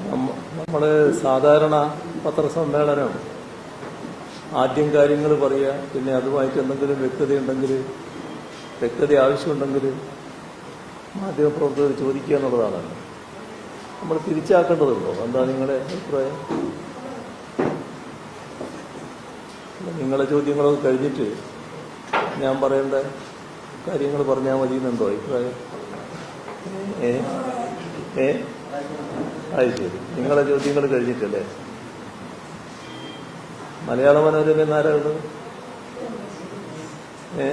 നമ്മൾ സാധാരണ പത്രസമ്മേളനം ആദ്യം കാര്യങ്ങൾ പറയുക പിന്നെ അതുമായിട്ട് എന്തെങ്കിലും വ്യക്തതയുണ്ടെങ്കിൽ വ്യക്തത ആവശ്യമുണ്ടെങ്കിൽ മാധ്യമപ്രവർത്തകർ ചോദിക്കുക എന്നുള്ളതാണ്. നമ്മൾ തിരിച്ചാക്കേണ്ടതുണ്ടോ? എന്താ നിങ്ങളുടെ അഭിപ്രായം? നിങ്ങളെ ചോദ്യങ്ങളൊക്കെ കഴിഞ്ഞിട്ട് ഞാൻ പറയേണ്ട കാര്യങ്ങൾ പറഞ്ഞാൽ മതി എന്നുണ്ടോ അഭിപ്രായം? ഏ? ഏ? അത് ശരി നിങ്ങളെ ചോദ്യങ്ങൾ കഴിഞ്ഞിട്ടല്ലേ? മലയാള മനോരമ എന്നാരാണ്? ഏ.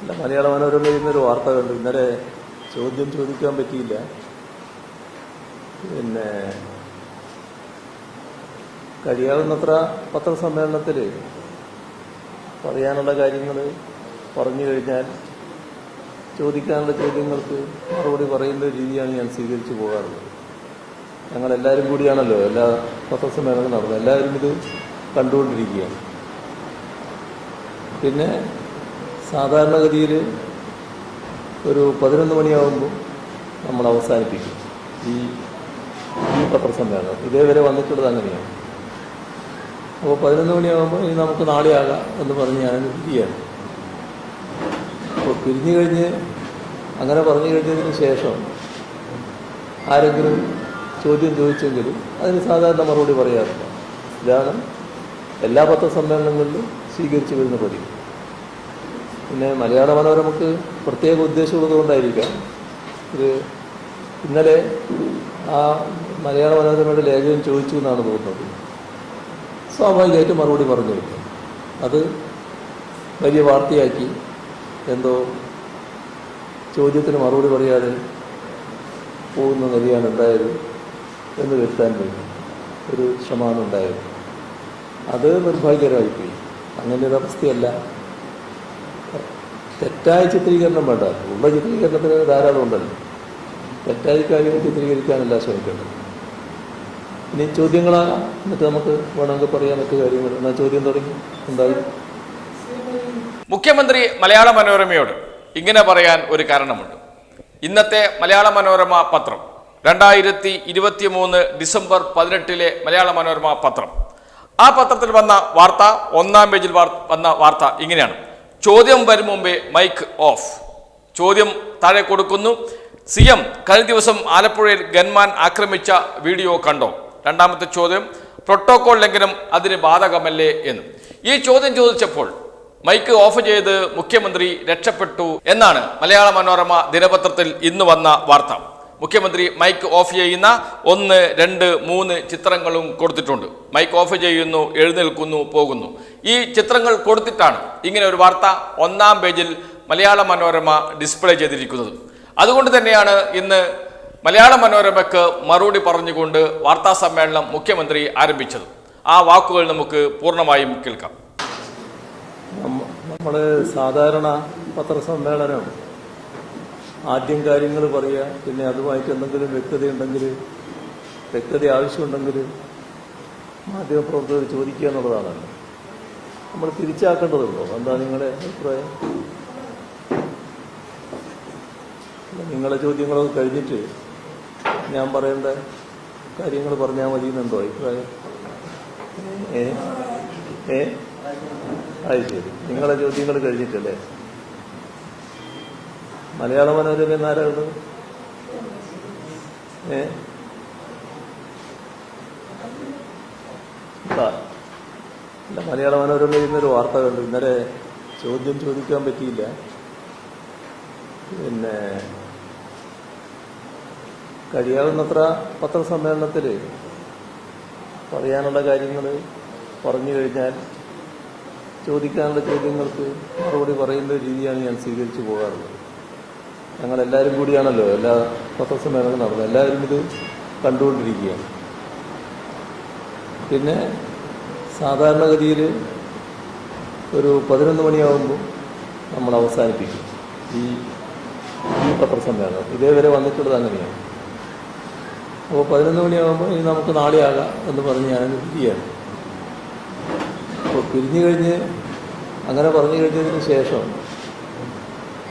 അല്ല മലയാള മനോരമയിൽ ഇന്നൊരു വാർത്ത കണ്ടു. ഇന്നലെ ചോദ്യം ചോദിക്കാൻ പറ്റിയില്ല. പിന്നെ കഴിയാവുന്നത്ര പത്രസമ്മേളനത്തിൽ പറയാനുള്ള കാര്യങ്ങൾ പറഞ്ഞു കഴിഞ്ഞാൽ ചോദിക്കാനുള്ള ചോദ്യങ്ങൾക്ക് മറുപടി പറയുന്ന രീതിയാണ് ഞാൻ സ്വീകരിച്ചു പോകാറുള്ളത്. ഞങ്ങൾ എല്ലാവരും കൂടിയാണല്ലോ എല്ലാ പത്രസമ്മേളനവും നടന്നത്. എല്ലാവരും ഇത് കണ്ടുകൊണ്ടിരിക്കുകയാണ്. പിന്നെ സാധാരണഗതിയിൽ ഒരു പതിനൊന്ന് മണിയാകുമ്പോൾ നമ്മൾ അവസാനിപ്പിക്കും ഈ ഈ പത്രസമ്മേളനം ഇതേവരെ വന്നിട്ടുള്ളത് അങ്ങനെയാണ്. അപ്പോൾ പതിനൊന്ന് മണിയാകുമ്പോൾ ഇനി നമുക്ക് നാളെ ആകാം എന്ന് പറഞ്ഞ് ഞാൻ ഇരിക്കുകയാണ്. പിരിഞ്ഞു കഴിഞ്ഞ് അങ്ങനെ പറഞ്ഞു കഴിഞ്ഞതിന് ശേഷം ആരെങ്കിലും ചോദ്യം ചോദിച്ചെങ്കിലും അതിന് സാധാരണ മറുപടി പറയാറില്ല. ഇതാണ് എല്ലാ പത്രസമ്മേളനങ്ങളിലും സ്വീകരിച്ചു വരുന്ന പതിവ് പിന്നെ മലയാള മനോരമക്ക് പ്രത്യേക ഉദ്ദേശമുള്ളത് കൊണ്ടായിരിക്കാം. ഒരു ഇന്നലെ ആ മലയാള മനോരമയുടെ ലേഖകൻ ചോദിച്ചു എന്നാണ് തോന്നുന്നത്. സ്വാഭാവികമായിട്ടും മറുപടി പറഞ്ഞു അത് വലിയ വാർത്തയാക്കി എന്തോ ചോദ്യത്തിന് മറുപടി പറയാതെ പോകുന്ന നിലയാണ് ഉണ്ടായത് എന്ന് വരുത്താൻ വേണ്ടി ഒരു ശ്രമമാണ് ഉണ്ടായത് അത് നിർഭാഗ്യകരമായിപ്പോയി. അങ്ങനെ ഒരു അവസ്ഥയല്ല. തെറ്റായ ചിത്രീകരണം വേണ്ട. ഉള്ള ചിത്രീകരണത്തിന് ധാരാളം ഉണ്ടല്ലോ. തെറ്റായ കാര്യങ്ങൾ ചിത്രീകരിക്കാനല്ല ശ്രമിക്കേണ്ടത്. ഇനി ചോദ്യങ്ങളാ? എന്നിട്ട് നമുക്ക് വേണമെങ്കിൽ പറയാൻ മറ്റു കാര്യങ്ങൾ. എന്നാൽ ചോദ്യം തുടങ്ങി? എന്തായി മുഖ്യമന്ത്രി മലയാള മനോരമയോട് ഇങ്ങനെ പറയാൻ ഒരു കാരണമുണ്ട്. ഇന്നത്തെ മലയാള മനോരമ പത്രം രണ്ടായിരത്തി ഇരുപത്തി മൂന്ന് ഡിസംബർ പതിനെട്ടിലെ മലയാള മനോരമ പത്രം. ആ പത്രത്തിൽ വന്ന വാർത്ത ഒന്നാം പേജിൽ വന്ന വാർത്ത ഇങ്ങനെയാണ്. ചോദ്യം വരും മുമ്പേ മൈക്ക് ഓഫ് ചോദ്യം താഴെ കൊടുക്കുന്നു. സി എം കഴിഞ്ഞ ദിവസം ആലപ്പുഴയിൽ ഗൺമാൻ ആക്രമിച്ച വീഡിയോ കണ്ടോ? രണ്ടാമത്തെ ചോദ്യം പ്രോട്ടോകോൾ ലംഘനം അതിന് ബാധകമല്ലേ എന്ന്. ഈ ചോദ്യം ചോദിച്ചപ്പോൾ മൈക്ക് ഓഫ് ചെയ്ത് മുഖ്യമന്ത്രി രക്ഷപ്പെട്ടു എന്നാണ് മലയാള മനോരമ ദിനപത്രത്തിൽ ഇന്ന് വന്ന വാർത്ത. മുഖ്യമന്ത്രി മൈക്ക് ഓഫ് ചെയ്യുന്ന ഒന്ന് രണ്ട് മൂന്ന് ചിത്രങ്ങളും കൊടുത്തിട്ടുണ്ട്. മൈക്ക് ഓഫ് ചെയ്യുന്നു എഴുന്നേൽക്കുന്നു പോകുന്നു. ഈ ചിത്രങ്ങൾ കൊടുത്തിട്ടാണ് ഇങ്ങനെ ഒരു വാർത്ത ഒന്നാം പേജിൽ മലയാള മനോരമ ഡിസ്പ്ലേ ചെയ്തിരിക്കുന്നത്. അതുകൊണ്ട് തന്നെയാണ് ഇന്ന് മലയാള മനോരമയ്ക്ക് മറുപടി പറഞ്ഞുകൊണ്ട് വാർത്താ സമ്മേളനം മുഖ്യമന്ത്രി ആരംഭിച്ചത്. ആ വാക്കുകൾ നമുക്ക് പൂർണമായും കേൾക്കാം. നമ്മൾ സാധാരണ പത്രസമ്മേളനം ആദ്യം കാര്യങ്ങൾ പറയുക പിന്നെ അതുമായിട്ട് എന്തെങ്കിലും വ്യക്തതയുണ്ടെങ്കിൽ വ്യക്തത ആവശ്യമുണ്ടെങ്കിൽ മാധ്യമപ്രവർത്തകർ ചോദിക്കുക എന്നുള്ളതാണ്. നമ്മൾ തിരിച്ചാക്കേണ്ടതുണ്ടോ? എന്താ നിങ്ങളുടെ അഭിപ്രായം? നിങ്ങളെ ചോദ്യങ്ങളൊക്കെ കഴിഞ്ഞിട്ട് ഞാൻ പറയേണ്ട കാര്യങ്ങൾ പറഞ്ഞാൽ മതി എന്നുണ്ടോ അഭിപ്രായം? ഏ? ഏ? അത് ശരി. നിങ്ങളെ ചോദ്യങ്ങൾ കഴിഞ്ഞിട്ടല്ലേ? മലയാള മനോരമ എന്നാരാണ് ഏ. അല്ല മലയാള മനോരമ ഇന്നൊരു വാർത്ത കണ്ടു. ഇന്നലെ ചോദ്യം ചോദിക്കാൻ പറ്റിയില്ല. പിന്നെ കഴിയാവുന്നത്ര പത്രസമ്മേളനത്തിൽ പറയാനുള്ള കാര്യങ്ങൾ പറഞ്ഞു കഴിഞ്ഞാൽ ചോദിക്കാനുള്ള ചോദ്യങ്ങൾക്ക് മറുപടി പറയുന്ന രീതിയാണ് ഞാൻ സ്വീകരിച്ചു പോകാറുള്ളത്. ഞങ്ങളെല്ലാവരും കൂടിയാണല്ലോ എല്ലാ പത്രസമ്മേളനവും നടന്നത്. എല്ലാവരും ഇത് കണ്ടുകൊണ്ടിരിക്കുകയാണ്. പിന്നെ സാധാരണഗതിയിൽ ഒരു പതിനൊന്ന് മണിയാകുമ്പോൾ നമ്മൾ അവസാനിപ്പിക്കും. ഈ ഈ പത്രസമ്മേളനം ഇതേവരെ വന്നിട്ടുള്ളത് അങ്ങനെയാണ്. അപ്പോൾ പതിനൊന്ന് മണിയാകുമ്പോൾ ഇനി നമുക്ക് നാളെ ആകാം എന്ന് പറഞ്ഞ് ഞാൻ അപ്പോൾ പിരിഞ്ഞു കഴിഞ്ഞ് അങ്ങനെ പറഞ്ഞു കഴിഞ്ഞതിന് ശേഷം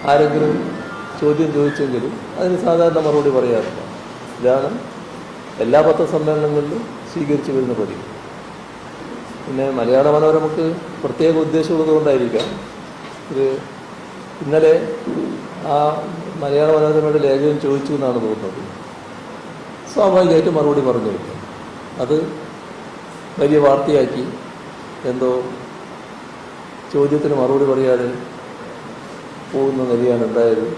ആരെങ്കിലും ചോദ്യം ചോദിച്ചെങ്കിലും അതിന് സാധാരണ മറുപടി പറയാറില്ല. ഇതാണ് എല്ലാ പത്രസമ്മേളനങ്ങളിലും സ്വീകരിച്ചു വരുന്ന പതിവ് പിന്നെ മലയാള മനോരമക്ക് പ്രത്യേക ഉദ്ദേശമുള്ളത് കൊണ്ടായിരിക്കാം ഇത് ഇന്നലെ ആ മലയാള മനോരമയുടെ ലേഖകൻ ചോദിച്ചു എന്നാണ് തോന്നുന്നത്. സ്വാഭാവികമായിട്ടും മറുപടി പറഞ്ഞു അത് വലിയ വാർത്തയാക്കി എന്തോ ചോദ്യത്തിന് മറുപടി പറയാതെ പോകുന്ന നിലയാണ് ഉണ്ടായത്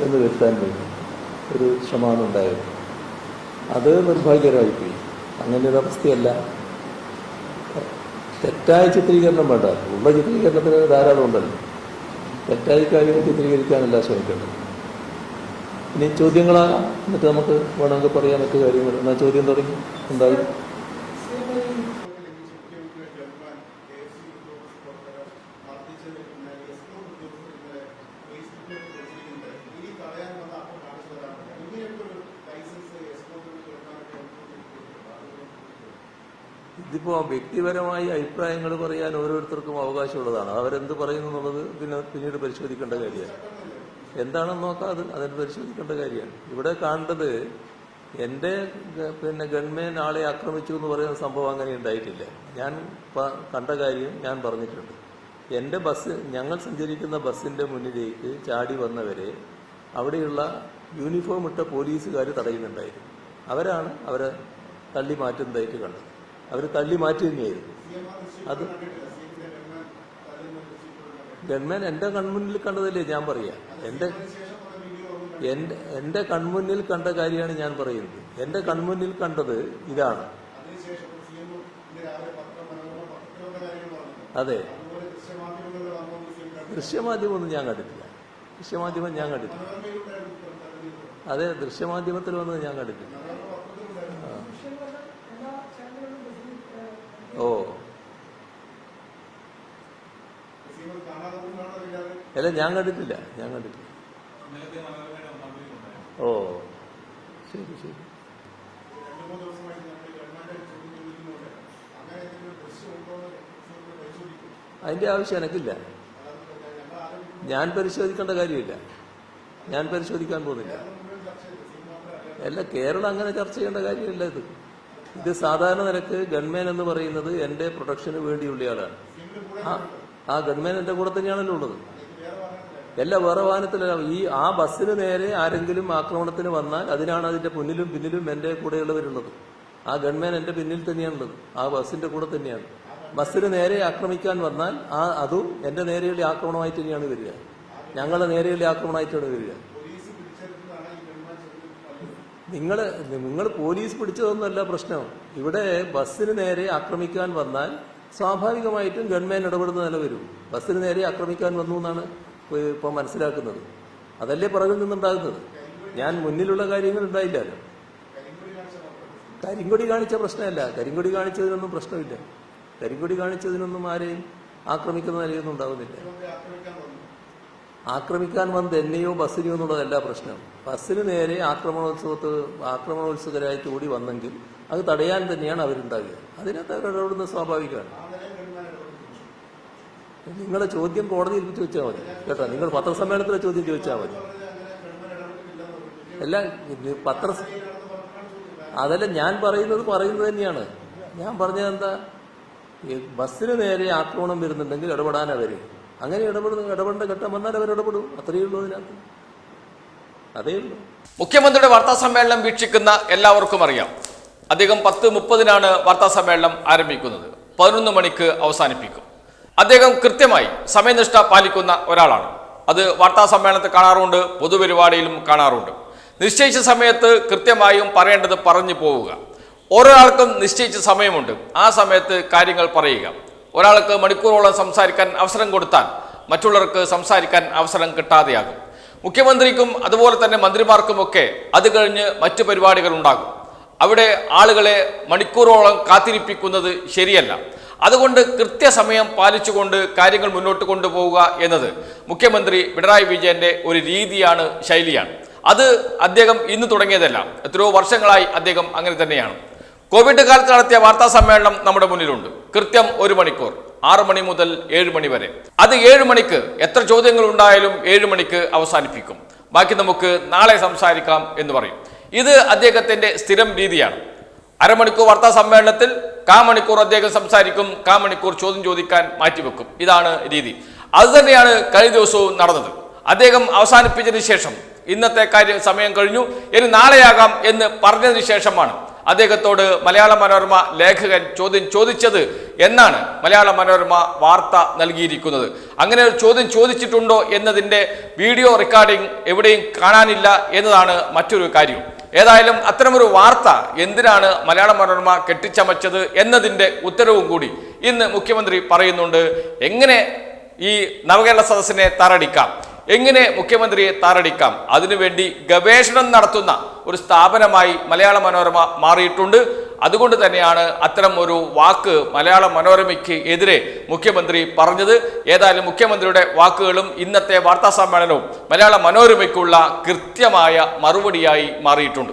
എന്ന് വരുത്താൻ വേണ്ടി ഒരു ശ്രമമാണ് ഉണ്ടായത്. അത് നിർഭാഗ്യകരമായിപ്പോയി. അങ്ങനെ ഒരു അവസ്ഥയല്ല. തെറ്റായ ചിത്രീകരണം വേണ്ട. ഉള്ള ചിത്രീകരണത്തിന് ധാരാളം ഉണ്ടല്ലോ. തെറ്റായ കാര്യങ്ങൾ ചിത്രീകരിക്കാനല്ല ശ്രമിക്കേണ്ടത്. ഇനി ചോദ്യങ്ങളാ. എന്നിട്ട് നമുക്ക് വേണമെങ്കിൽ പറയാൻ മറ്റു കാര്യങ്ങൾ. എന്നാൽ ചോദ്യം തുടങ്ങി. എന്തായി ഇതിപ്പോൾ വ്യക്തിപരമായി അഭിപ്രായങ്ങൾ പറയാൻ ഓരോരുത്തർക്കും അവകാശമുള്ളതാണ്. അവരെന്ത് പറയുന്നു എന്നുള്ളത് പിന്നെ പിന്നീട് പരിശോധിക്കേണ്ട കാര്യമാണ്. എന്താണെന്ന് നോക്കാം അത്. അതിന് പരിശോധിക്കേണ്ട കാര്യമാണ്. ഇവിടെ കാണേണ്ടത് എന്റെ പിന്നെ ഗവൺമെന്റ് ആളെ ആക്രമിച്ചു എന്ന് പറയുന്ന സംഭവം അങ്ങനെ ഉണ്ടായിട്ടില്ല. ഞാൻ കണ്ട കാര്യം ഞാൻ പറഞ്ഞിട്ടുണ്ട്. എന്റെ ബസ് ഞങ്ങൾ സഞ്ചരിക്കുന്ന ബസ്സിന്റെ മുന്നിലേക്ക് ചാടി വന്നവരെ അവിടെയുള്ള യൂണിഫോം ഇട്ട പോലീസുകാർ തടയുന്നുണ്ടായിരുന്നു. അവരാണ് അവരെ തള്ളി മാറ്റുന്നതായിട്ട് കണ്ടത്. അവർ തള്ളി മാറ്റി തന്നെയായിരുന്നു. അത് ഗവൺമെൻ എന്റെ കൺമുന്നിൽ കണ്ടതല്ലേ ഞാൻ പറയാ. എന്റെ എന്റെ എന്റെ കൺമുന്നിൽ കണ്ട കാര്യമാണ് ഞാൻ പറയുന്നത്. എന്റെ കൺമുന്നിൽ കണ്ടത് ഇതാണ്. അതെ. ദൃശ്യമാധ്യമമൊന്നും ഞാൻ കണ്ടിട്ടില്ല. ദൃശ്യമാധ്യമം ഞാൻ കണ്ടിട്ടില്ല. അതെ ദൃശ്യമാധ്യമത്തിൽ വന്നത് ഞാൻ കണ്ടിട്ടില്ല ആ. ഓ അല്ല ഞാൻ കണ്ടിട്ടില്ല ഞാൻ കണ്ടിട്ടില്ല. ഓ ശരി ശരി. അതിന്റെ ആവശ്യം എനക്കില്ല. ഞാൻ പരിശോധിക്കേണ്ട കാര്യമില്ല. ഞാൻ പരിശോധിക്കാൻ പോകുന്നില്ല. അല്ല കേരളം അങ്ങനെ ചർച്ച ചെയ്യേണ്ട കാര്യമില്ല ഇത്. ഇത് സാധാരണ നിരക്ക് ഗൺമാൻ എന്ന് പറയുന്നത് എന്റെ പ്രൊട്ടക്ഷന് വേണ്ടിയുള്ളയാളാണ് ആ ആ ഗൺമാൻ എന്റെ കൂടെ തന്നെയാണല്ലോ ഉള്ളത്. എല്ലാ വേറെ വാഹനത്തിലല്ല ഈ ആ ബസ്സിന് നേരെ ആരെങ്കിലും ആക്രമണത്തിന് വന്നാൽ അതിനാണ് അതിന്റെ മുന്നിലും പിന്നിലും എന്റെ കൂടെയുള്ളവരുള്ളത് ആ ഗൺമാൻ എന്റെ പിന്നിൽ തന്നെയാണുള്ളത്. ആ ബസ്സിന്റെ കൂടെ തന്നെയാണ്. ബസ്സിന് നേരെ ആക്രമിക്കാൻ വന്നാൽ ആ അതും എന്റെ നേരെയുള്ള ആക്രമണമായിട്ട് തന്നെയാണ് വരിക. ഞങ്ങളുടെ നേരെയുള്ള ആക്രമണമായിട്ടാണ് വരിക. നിങ്ങൾ നിങ്ങൾ പോലീസ് പിടിച്ചതൊന്നുമല്ല പ്രശ്നം. ഇവിടെ ബസ്സിന് നേരെ ആക്രമിക്കാൻ വന്നാൽ സ്വാഭാവികമായിട്ടും ഗവൺമെന്റ് ഇടപെടുന്ന നില വരും. ബസ്സിന് നേരെ ആക്രമിക്കാൻ വന്നു എന്നാണ് ഇപ്പോൾ മനസ്സിലാക്കുന്നത്. അതല്ലേ പുറകിൽ നിന്നുണ്ടാകുന്നത്? ഞാൻ മുന്നിലുള്ള കാര്യങ്ങൾ ഉണ്ടായില്ലല്ലോ. കരിങ്കൊടി കാണിച്ച പ്രശ്നമല്ല. കരിങ്കൊടി കാണിച്ചതിനൊന്നും പ്രശ്നമില്ല. കരിങ്കൊടി കാണിച്ചതിനൊന്നും ആരെയും ആക്രമിക്കുന്ന നിലയൊന്നും ഉണ്ടാകുന്നില്ല. ആക്രമിക്കാൻ വന്നത് എന്നെയോ ബസ്സിനെയോ എന്നുള്ളതല്ല പ്രശ്നം. ബസ്സിന് നേരെ ആക്രമണോത്സവത്ത് ആക്രമണോത്സുകരായിട്ട് കൂടി വന്നെങ്കിൽ അത് തടയാൻ തന്നെയാണ് അവരുണ്ടാകുക അതിനകത്ത് അവരോടുന്ന സ്വാഭാവികമാണ്. നിങ്ങളുടെ ചോദ്യം കോടതിയിൽ ചോദിച്ചാൽ മതി. കേട്ടോ നിങ്ങൾ പത്രസമ്മേളനത്തിലെ ചോദ്യം ചോദിച്ചാൽ മതി. അല്ല പത്ര അതല്ല ഞാൻ പറയുന്നത് പറയുന്നത് തന്നെയാണ്. ഞാൻ പറഞ്ഞത് എന്താ? ബസ്സിന് നേരെ ആക്രമണം വരുന്നുണ്ടെങ്കിൽ ഇടപെടാൻ അവർ അങ്ങനെ ഇടപെടുന്ന ഇടപെടേണ്ട ഘട്ടം വന്നാൽ അവർ ഇടപെടും. അത്രയേ ഉള്ളൂ അതിനകത്ത്. അതേ ഉള്ളൂ. മുഖ്യമന്ത്രിയുടെ വാർത്താ സമ്മേളനം വീക്ഷിക്കുന്ന എല്ലാവർക്കും അറിയാം. അദ്ദേഹം പത്ത് മുപ്പതിനാണ് വാർത്താ സമ്മേളനം ആരംഭിക്കുന്നത്. പതിനൊന്ന് മണിക്ക് അവസാനിപ്പിക്കും. അദ്ദേഹം കൃത്യമായി സമയനിഷ്ഠ പാലിക്കുന്ന ഒരാളാണ്. അത് വാർത്താ സമ്മേളനത്തിൽ കാണാറുണ്ട് പൊതുപരിപാടിയിലും കാണാറുണ്ട്. നിശ്ചയിച്ച സമയത്ത് കൃത്യമായും പറയേണ്ടത് പറഞ്ഞു പോവുക. ഓരോ ആൾക്കും നിശ്ചയിച്ച സമയമുണ്ട്. ആ സമയത്ത് കാര്യങ്ങൾ പറയുക. ഒരാൾക്ക് മണിക്കൂറോളം സംസാരിക്കാൻ അവസരം കൊടുത്താൽ മറ്റുള്ളവർക്ക് സംസാരിക്കാൻ അവസരം കിട്ടാതെയാകും. മുഖ്യമന്ത്രിക്കും അതുപോലെ തന്നെ മന്ത്രിമാർക്കുമൊക്കെ അത് കഴിഞ്ഞ് മറ്റു പരിപാടികൾ ഉണ്ടാകും. അവിടെ ആളുകളെ മണിക്കൂറോളം കാത്തിരിപ്പിക്കുന്നത് ശരിയല്ല. അതുകൊണ്ട് കൃത്യസമയം പാലിച്ചുകൊണ്ട് കാര്യങ്ങൾ മുന്നോട്ട് കൊണ്ടുപോവുക എന്നത് മുഖ്യമന്ത്രി പിണറായി വിജയന്റെ ഒരു രീതിയാണ് ശൈലിയാണ്. അത് അദ്ദേഹം ഇന്ന് തുടങ്ങിയതല്ല. എത്രയോ വർഷങ്ങളായി അദ്ദേഹം അങ്ങനെ തന്നെയാണ്. കോവിഡ് കാലത്ത് നടത്തിയ വാർത്താ സമ്മേളനം നമ്മുടെ മുന്നിലുണ്ട്. കൃത്യം ഒരു മണിക്കൂർ ആറ് മണി മുതൽ ഏഴ് മണി വരെ. അത് ഏഴ് മണിക്ക് എത്ര ചോദ്യങ്ങൾ ഉണ്ടായാലും ഏഴ് മണിക്ക് അവസാനിപ്പിക്കും. ബാക്കി നമുക്ക് നാളെ സംസാരിക്കാം എന്ന് പറയും. ഇത് അദ്ദേഹത്തിന്റെ സ്ഥിരം രീതിയാണ്. അരമണിക്കൂർ വാർത്താ സമ്മേളനത്തിൽ കാ മണിക്കൂർ അദ്ദേഹം സംസാരിക്കും കാ മണിക്കൂർ ചോദ്യം ചോദിക്കാൻ മാറ്റിവെക്കും. ഇതാണ് രീതി. അത് തന്നെയാണ് കഴിഞ്ഞ ദിവസവും നടന്നത്. അദ്ദേഹം അവസാനിപ്പിച്ചതിന് ശേഷം ഇന്നത്തെ കാര്യം സമയം കഴിഞ്ഞു. ഇനി നാളെയാകാം എന്ന് പറഞ്ഞതിന് ശേഷമാണ് അദ്ദേഹത്തോട് മലയാള മനോരമ ലേഖകൻ ചോദ്യം ചോദിച്ചത് എന്നാണ് മലയാള മനോരമ വാർത്ത നൽകിയിരിക്കുന്നത്. അങ്ങനെ ഒരു ചോദ്യം ചോദിച്ചിട്ടുണ്ടോ എന്നതിന്റെ വീഡിയോ റെക്കോർഡിംഗ് എവിടെയും കാണാനില്ല എന്നതാണ് മറ്റൊരു കാര്യം. ഏതായാലും അത്തരമൊരു വാർത്ത എന്തിനാണ് മലയാള മനോരമ കെട്ടിച്ചമച്ചത് എന്നതിന്റെ ഉത്തരവും കൂടി ഇന്ന് മുഖ്യമന്ത്രി പറയുന്നുണ്ട്. എങ്ങനെ ഈ നവകേരള സദസ്സിനെ താറടിക്കാം എങ്ങനെ മുഖ്യമന്ത്രിയെ താറടിക്കാം അതിനുവേണ്ടി ഗവേഷണം നടത്തുന്ന ഒരു സ്ഥാപനമായി മലയാള മനോരമ മാറിയിട്ടുണ്ട്. അതുകൊണ്ട് തന്നെയാണ് അത്തരം ഒരു വാക്ക് മലയാള മനോരമയ്ക്ക് എതിരെ മുഖ്യമന്ത്രി പറഞ്ഞത്. ഏതായാലും മുഖ്യമന്ത്രിയുടെ വാക്കുകളും ഇന്നത്തെ വാർത്താ സമ്മേളനവും മലയാള മനോരമയ്ക്കുള്ള കൃത്യമായ മറുപടിയായി മാറിയിട്ടുണ്ട്.